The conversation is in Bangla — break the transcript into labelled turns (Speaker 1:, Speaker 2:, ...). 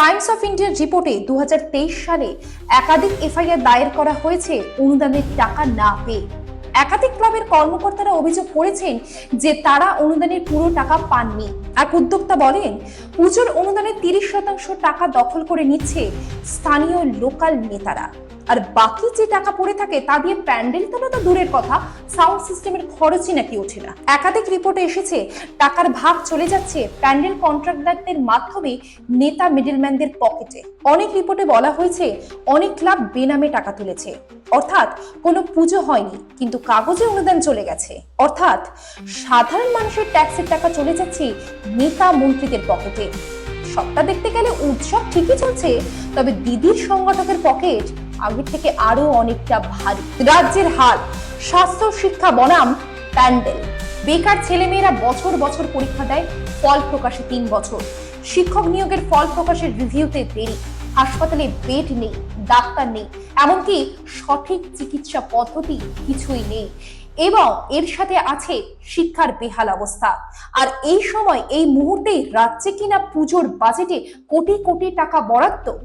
Speaker 1: টাইমস অফ ইন্ডিয়ার রিপোর্টে দু হাজার তেইশ সালে একাধিক এফআইআর দায়ের করা হয়েছে অনুদানের টাকা না পেয়ে। একাধিক ক্লাবের কর্মকর্তারা অভিযোগ করেছেন যে তারা অনুদানের পুরো টাকা পাননি। এক উদ্যোক্তা বলেন, পুজোর অনুদানের তিরিশ শতাংশ টাকা দখল করে নিচ্ছে স্থানীয় লোকাল নেতারা। আর বাকি যে টাকা পড়ে থাকে, তা দিয়ে প্যান্ডেল তোলা তো দূরের কথা। সাউন্ড সিস্টেমের খরচই নাকি ওঠে না। একাধিক রিপোর্টে এসেছে, টাকার ভাগ চলে যাচ্ছে প্যান্ডেল কন্ট্রাক্টরদের মাধ্যমে নেতা মিডলম্যানদের পকেটে। অনেক রিপোর্টে বলা হয়েছে, অনেক ক্লাব বেনামে টাকা তুলেছে। অর্থাৎ কোনো পুজো হয়নি, কিন্তু কাগজে অনুদান চলে গেছে। অর্থাৎ সাধারণ মানুষের ট্যাক্সের টাকা চলে যাচ্ছে নেতা মন্ত্রীদের পকেটে। সবটা দেখতে গেলে উৎসব ঠিকই চলছে, তবে দিদির সংগঠকের পকেট আগের থেকে আরও অনেকটা ভারী। রাজ্যের হাল স্বাস্থ্য শিক্ষা বনাম প্যান্ডেল। বেকার ছেলেমেয়েরা বছর বছর পরীক্ষা দেয়, ফল প্রকাশে তিন বছর। শিক্ষক নিয়োগের ফল প্রকাশের রিভিউতে দেরি। হাসপাতালে বেড নেই, ডাক্তার নেই, এমনকি সঠিক চিকিৎসা পদ্ধতি কিছুই নেই। এবং এর সাথে আছে শিক্ষার বেহাল অবস্থা। আর এই সময়, এই মুহূর্তে রাজ্যে কিনা পুজোর বাজেটে কোটি কোটি টাকা বরাদ্দ।